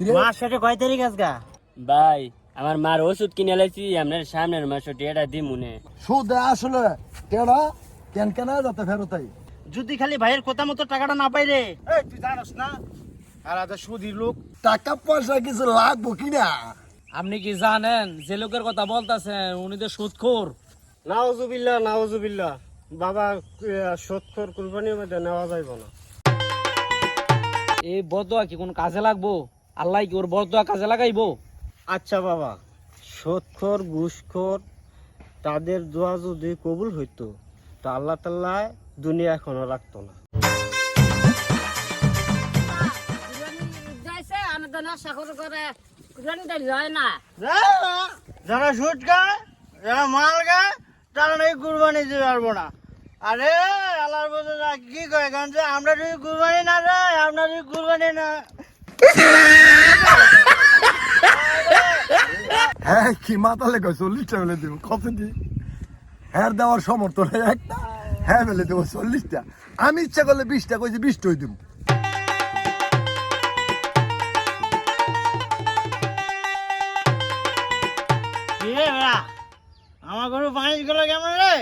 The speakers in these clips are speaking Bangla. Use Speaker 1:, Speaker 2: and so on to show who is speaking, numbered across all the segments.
Speaker 1: মাস শেষে কয় তারিখ আজকা
Speaker 2: ভাই আমার মার ওষুধ কিনে লাইছি আপনার সামনের মাসে টিয়াটা দিমুনে
Speaker 3: সুদ আসলে টেড়া কেন কেন যাতে ফেরতাই
Speaker 1: যদি খালি ভাইয়ের কথা মতো টাকাটা না পাই রে। এই তুই জানোস না? আর আজ সুদির লোক।
Speaker 3: টাকা পয়সা কিছু লাগবো কিনা
Speaker 4: আপনি কি জানেন যে লোকের কথা বলতেছেন উনি তো সুদখোর।
Speaker 2: নাওজুবিল্লাহ নাওজুবিল্লাহ। বাবা সত্তর কুরবানির মধ্যে নেওয়া যাইব না।
Speaker 4: এই বদয়া কি কোন কাজে লাগবো? আল্লাহ কি ওর বদয়া কাজে লাগাইবো?
Speaker 2: আচ্ছা বাবা সৎখর ঘুষখোর তাদের দোয়া যদি কবুল হইতো তা আল্লাহ তাল্লাহ দুনিয়া এখনও রাখতো না।
Speaker 1: যারা সুদ খায় যারা মাল খায় তারা নাকি কুরবানি দিতে পারব না। আরে আল্লাহর বলতে কি কয় কারণ যে আমরা যদি কুরবানি না দেয় আমরা যদি কুরবানি না
Speaker 3: হ্যাঁ কি মাথা লেগে চল্লিশটা বেলে দিব কত দি। হ্যাঁ দেওয়ার সমর্থ নেই একটা। হ্যাঁ বেলে দেবো চল্লিশটা। আমি ইচ্ছা করলে বিশটা কইছি বিশটা হই দিব।
Speaker 1: কি আমার গরু পানি গেল কেমন রে?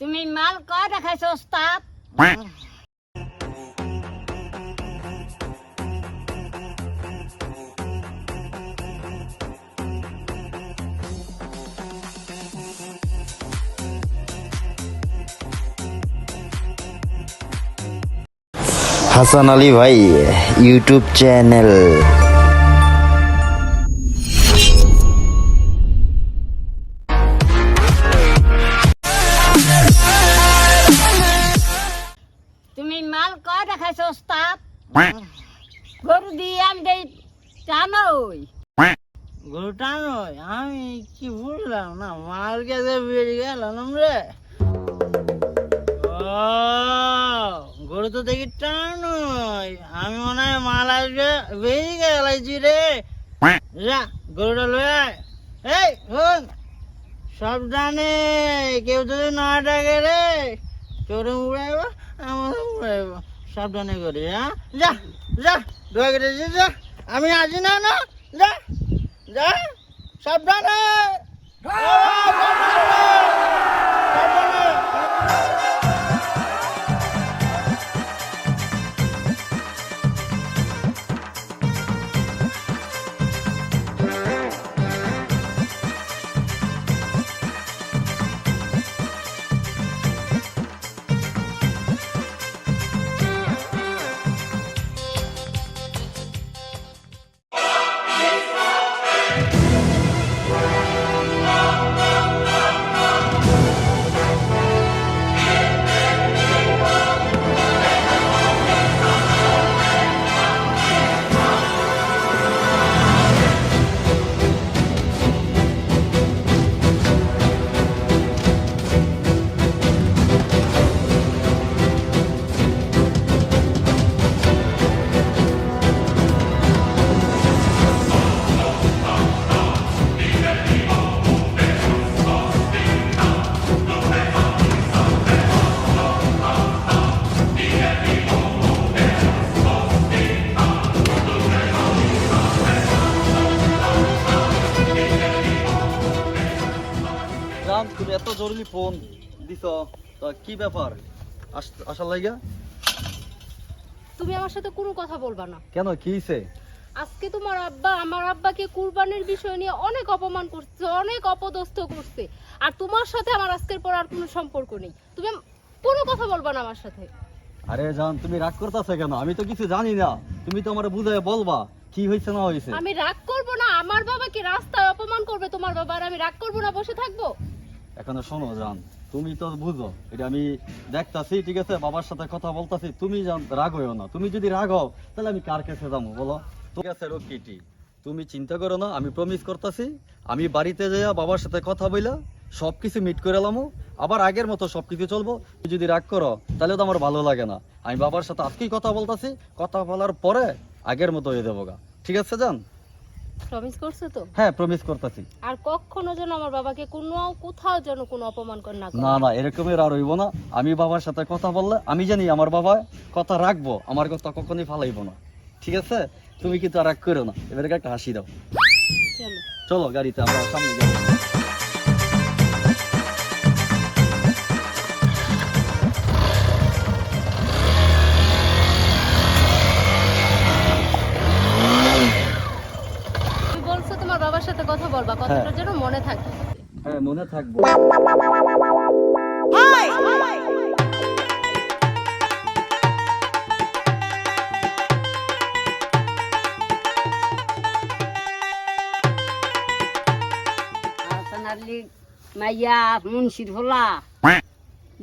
Speaker 5: তুমি মাল কয় দেখাইছো ওস্তাদ?
Speaker 6: হাসান আলী ভাই ইউটিউব চ্যানেল
Speaker 5: তুমি মাল কয় দেখাইছো ওস্তাদ? গরু দিয়ে আমি দেই জানোই
Speaker 1: গরুটা নয় আমি কি বুঝলাম না মাল কাছে বেরিয়ে গেলাম রে? ও গরু তো দেখি টানই আমি মনে হয় মাল আসবে। বেরিয়ে গেলাইছি রে। যা গরুটা লয়ে আয়। এই শোন। সাবধানে কেউ যদি না ডাকে রে চোরে উড়াইব আমার উড়াইব। সাবধানে করি হ্যাঁ যা। যা দোয়া করে যা। আমি আছি না না। যা যা। সাবধানে সাবধানে
Speaker 7: রাম তুমি এত জরুরি ফোন দিছ তা কি ব্যাপার? আসার লাগা
Speaker 8: তুমি আমার সাথে কোনো কথা বলবা না।
Speaker 7: কেন কি হইছে?
Speaker 8: আজকে তোমার আব্বা আমার আব্বাকে কুরবানির বিষয় নিয়ে অনেক অপমান করছে অনেক অপদস্থ করছে। আর তোমার সাথে আমার আজকের পর আর কোনো সম্পর্ক নেই। তুমি কোনো কথা বলবা না আমার সাথে।
Speaker 7: আরে জান তুমি রাগ করতেছো কেন? আমি তো কিছু জানি না। তুমি তো আমার বুঝায় বলবা কি হয়েছে না হয়েছে
Speaker 8: আমি রাগ করব না আমার বাবাকে রাস্তায় অপমান করবে তোমার বাবা আর আমি রাগ করব না বসে থাকব?
Speaker 7: এখন শোনো, জান, তুমি তো বুঝো, এটা আমি দেখতাছি, ঠিক আছে? বাবার সাথে কথা বলতাছি, তুমি রাগ হইও না। তুমি যদি রাগ হও, তাহলে আমি কার কাছে যাব, বলো? ঠিক আছে রকিটি তুমি চিন্তা করো না, আমি প্রমিস করতেছি, আমি বাড়িতে যাইয়া বাবার সাথে কথা বইলা সব কিছু মিট করে এলামো আবার আগের মতো সব কিছু চলবো। তুমি যদি রাগ করো, তাহলে তো আমার ভালো লাগে না। আমি বাবার সাথে আজকেই কথা বলতাছি, কথা বলার পরে আগের মতো হয়ে যাব গা। ঠিক আছে, জান?
Speaker 8: প্রমিস করছ তো?
Speaker 7: হ্যাঁ প্রমিস করতেছি।
Speaker 8: আর কখনো যেন আমার বাবাকে কোনো কোথাও যেন কোনো অপমান কর না
Speaker 7: না না এরকমের আর হইব না। আমি বাবার সাথে কথা বললে আমি জানি আমার বাবা কথা রাখব আমার কথা কখনই ফালাইব না। ঠিক আছে? তুমি কিন্তু আর রাগ করো না। এবারে একটা হাসি দাও।
Speaker 8: চলো।
Speaker 7: চলো গাড়িতে আমরা সামনে যাব
Speaker 8: কথা বলবা কথাটা যেন মনে থাকে।
Speaker 7: হ্যাঁ মনে থাকব।
Speaker 5: মাইয়া মুন্সির হলা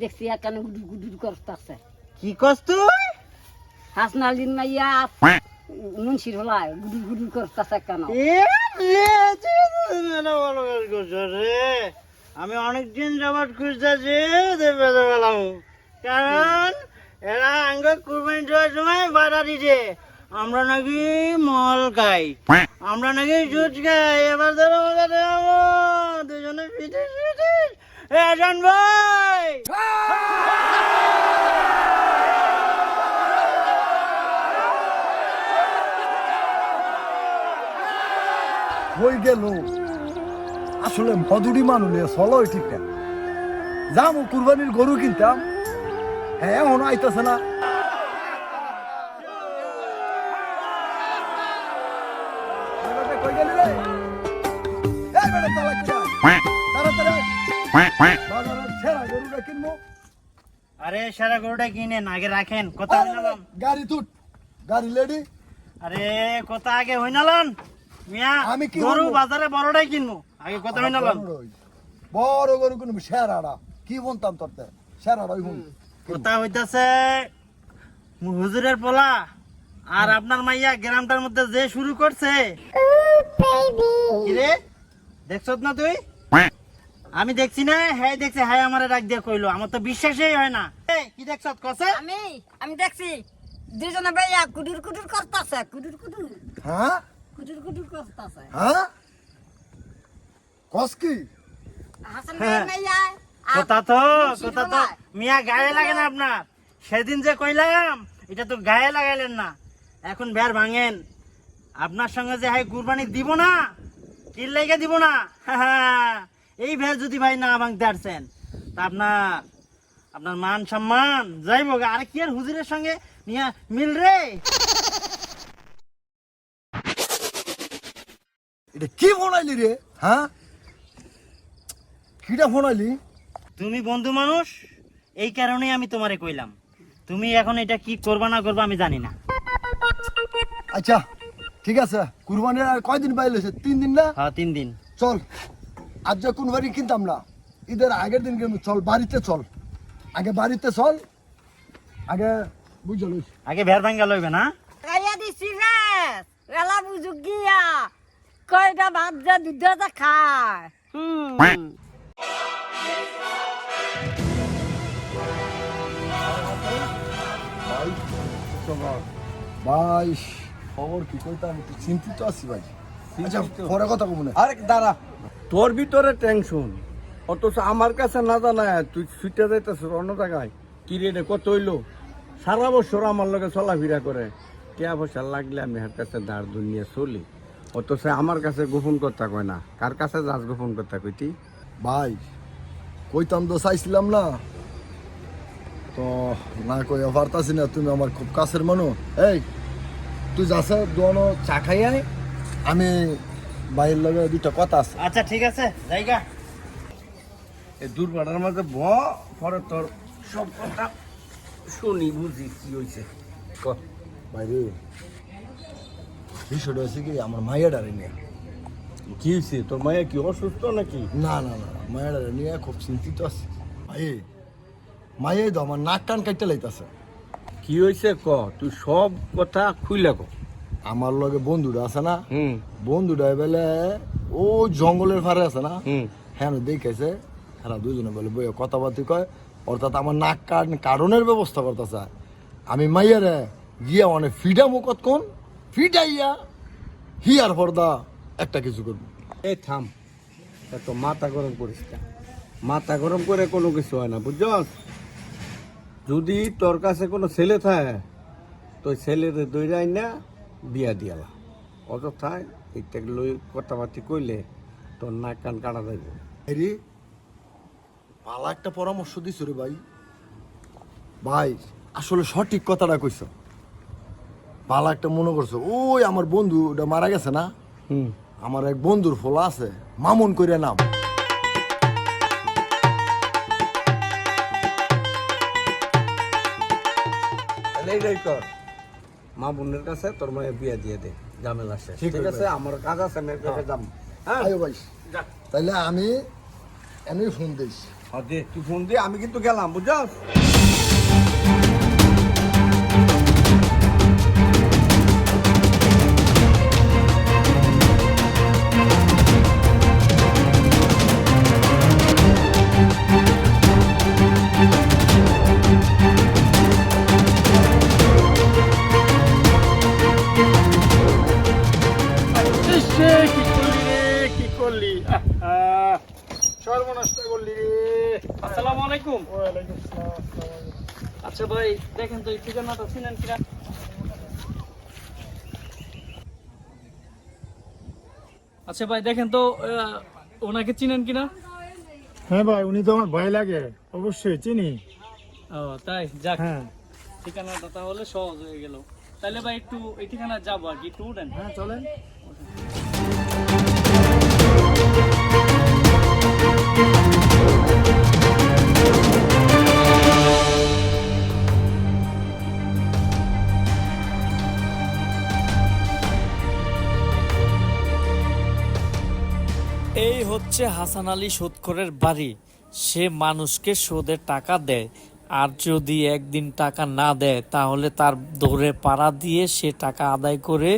Speaker 5: দেখছি এখানে গুডুর গুডুর করতেছে।
Speaker 1: কি কস তুই?
Speaker 5: হাসান আলীর মাইয়া মুন্সির হলা গুডুর গুডুর করতেছে কেন
Speaker 1: আমি অনেকদিন যাবৎ খুঁজতেছি দেখে পেলাম কারণ এরা আঙ্গ কুরবানি দেওয়ার সময় বাধা দিছে। আমরা নাকি মল খাই। আমরা নাকি জুট খাই। এবার ধরো দুজনে পিঠে এ আজান ভাই
Speaker 3: হই গেল। আসলে মধুরি মানুষ চলো ঠিক না। যাম কুরবানির গরু কিনতাম। হ্যাঁ এখন আইতাছে না।
Speaker 1: আরে সারা গরুটা কিনেন আগে রাখেন। কথা হইনালাম
Speaker 3: গাড়ি তুট। গাড়ি লেডি।
Speaker 1: আরে কথা আগে হইনালাম মিয়া
Speaker 3: আমি কি
Speaker 1: গরু বাজারে বড়টাই কিনবো। আগে কথা হইনালাম
Speaker 3: বড় গরু কিনবো সেরাটা। কি বলতাম তোরতে? সেরাটাই শুন
Speaker 1: কথা হইতাছে হুজুরের পোলা আর আপনার মাইয়া গ্রামটার মধ্যে যে শুরু করছে। কিরে? দেখছ না তুই? আমি দেখছি না হ্যাঁ দেখছি হ্যাঁ আমারে ডাক দিয়ে কইলো। আমার তো বিশ্বাসই হয় না। কি দেখছ কসে?
Speaker 5: আমি আমি দেখছি দুজনে ভাইয়া কুডুর কুডুর করতেছে কুডুর কুডুর।
Speaker 3: হ্যাঁ?
Speaker 5: করতেছে
Speaker 3: হ্যাঁ? কস কি?
Speaker 5: হাসান
Speaker 1: হ্যাঁ।
Speaker 5: ভাইয়া আর
Speaker 1: কথা তো কথা তো। মিয়া গায়ে লাগে না আপনার? সেদিন যে কইলাম এটা তো গায়ে লাগাইলেন না। এখন ভের ভাঙেন। আপনার সঙ্গে যে হাই কুরবানি দিব না কিল লেগে দিব না। এই ভের যদি ভাই না ভাঙতে পারছেন তা আপনার আপনার মান সম্মান যাইব। আরে কি আর হুজুরের সঙ্গে নিয়ে মিল রে?
Speaker 3: এটা কি ফোনাইলি রে হ্যাঁ? কিটা ফোনাইলি?
Speaker 1: তুমি বন্ধু মানুষ এই কারণে আমি তোমারে কইলাম। তুমি এখন এটা কি করবা না করবা আমি জানি না।
Speaker 3: আচ্ছা ঠিক আছে কুরবানির আর কয়দিন পাইলেছে তিন দিন না?
Speaker 1: হ্যাঁ তিন দিন।
Speaker 3: চল আজ যে বাড়ি কিনতাম না ঈদের আগের দিন কিনবো চল বাড়িতে চল। আগে বাড়িতে চল আগে বুঝল।
Speaker 1: আগে ভের ভাঙ্গা লইবে না?
Speaker 5: খাইয়া দিছি রে রেলা বুঝুক গিয়া। কয়টা ভাত যা দুধ যা খায় হুম।
Speaker 3: ভাই খবর কি? কইতাম একটু চিন্তিত আছি ভাই। আচ্ছা পরে কথা না।
Speaker 2: আরে দাঁড়া। তোর ভিতরে টেনশন অথচ আমার কাছে না জানায় তুই ছুটে যাইতেছ অন্য জায়গায়। কি রে কত হইল? সারা বছর আমার লগে চলাফেরা করে। টিয়া পয়সা লাগলে আমি হার কাছে ধার দুনিয়া চলি। অথচ আমার কাছে গোপন কথা কয় না। কার কাছে যাস গোপন কথা কইতি
Speaker 3: ভাই কইতাম তো চাইছিলাম না। তো না কই পারতাছি না তুমি আমার খুব কাছের মানুষ। এই তুই যাচ্ছে দোনো চা খাই আয়। আমি বাইরের লগে দুইটা কথা আছে।
Speaker 1: আচ্ছা ঠিক আছে জায়গা
Speaker 2: এই দুর্ঘটনার মাঝে ব পরে তোর সব কথা শুনি বুঝি কি হয়েছে ক
Speaker 3: বাইরে বিষয়টা হচ্ছে কি আমার মাইয়াডারে নিয়ে।
Speaker 2: কি হয়েছে তোর মায়া কি অসুস্থ নাকি?
Speaker 3: না না না মায়ের নিয়ে খুব চিন্তিত আছে। ভাই মায়ে তো আমার নাক টান কাটতে লাইতাছে।
Speaker 2: কি হয়েছে ক? তুই সব কথা খুইলে ক।
Speaker 3: আমার লগে বন্ধুটা আছে না?
Speaker 2: হুম।
Speaker 3: বন্ধুটা বেলে ও জঙ্গলের ফারে আছে না? হ্যাঁ দেখেছে হ্যাঁ দুজনে বলে বই কথাবার্তি কয়। অর্থাৎ আমার নাক কান কারণের ব্যবস্থা করতেছে। আমি মাইয়ারে গিয়া অনেক ফিডা মুখত কোন? ফিডাইয়া হিয়ার পর্দা একটা কিছু করব।
Speaker 2: এই থাম এত মাথা গরম করিস না। মাথা গরম করে কোনো কিছু হয় না বুঝছস? যদি তোর কাছে কোনো ছেলে থাকে তো ছেলেদের দৈরাই না বিয়া দিয়ালা অযথায় এইটা লই কথাবার্তি কইলে তোর নাক কান কাটা যাইব।
Speaker 3: রে পালা একটা পরামর্শ দিছ রে ভাই। ভাই আসলে সঠিক কথাটা কইছ। পালা একটা মনে করছ ওই আমার বন্ধু ওটা মারা গেছে না?
Speaker 2: হুম।
Speaker 3: আমার এক বন্ধুর ফোলা আছে মামুন করে নাম।
Speaker 2: তাহলে মা বোনের কাছে তোর মায়ের বিয়া দিয়ে দে ঝামেলা শেষ।
Speaker 3: ঠিক
Speaker 2: আছে। আমার কাজ আছে আমি এক জায়গায় যাম। হ্যাঁ?
Speaker 3: আয়ো ভাই। তাইলে আমি এনে ফোন দিস।
Speaker 2: হ্যাঁ, তুই ফোন দিয়ে আমি কিন্তু গেলাম বুঝছস?
Speaker 3: সর্বনষ্ট করলি
Speaker 4: আসসালামু আলাইকুম। আচ্ছা ভাই দেখেন তো এই ঠিকানাটা চিনেন কিনা? আচ্ছা ভাই দেখেন তো ওনাকে চিনেন কিনা?
Speaker 9: হ্যাঁ ভাই উনি তো আমার ভয় লাগে অবশ্যই চিনি।
Speaker 4: ও তাই? যাক
Speaker 9: হ্যাঁ।
Speaker 4: ঠিকানাটা তাহলে সহজ হয়ে গেল। তাহলে ভাই একটু এই ঠিকানা যাব আর কি একটু উঠেন।
Speaker 9: হ্যাঁ চলেন।
Speaker 4: হচ্ছে হাসান আলী সুদখোরের বাড়ি। সে মানুষকে সুদে টাকা দেয়। আর যদি একদিন টাকা না দেয়, তাহলে তার দৌড়ে পাড়া দিয়ে সে টাকা আদায় করে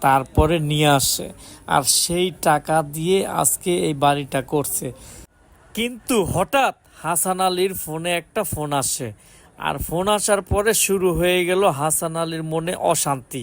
Speaker 4: তারপরে নিয়ে আসে। আর সেই টাকা দিয়ে আজকে এই বাড়িটা করছে। কিন্তু হঠাৎ হাসান আলীর ফোনে একটা ফোন আসে। আর ফোন আসার পরে শুরু হয়ে গেল হাসান আলীর মনে অশান্তি।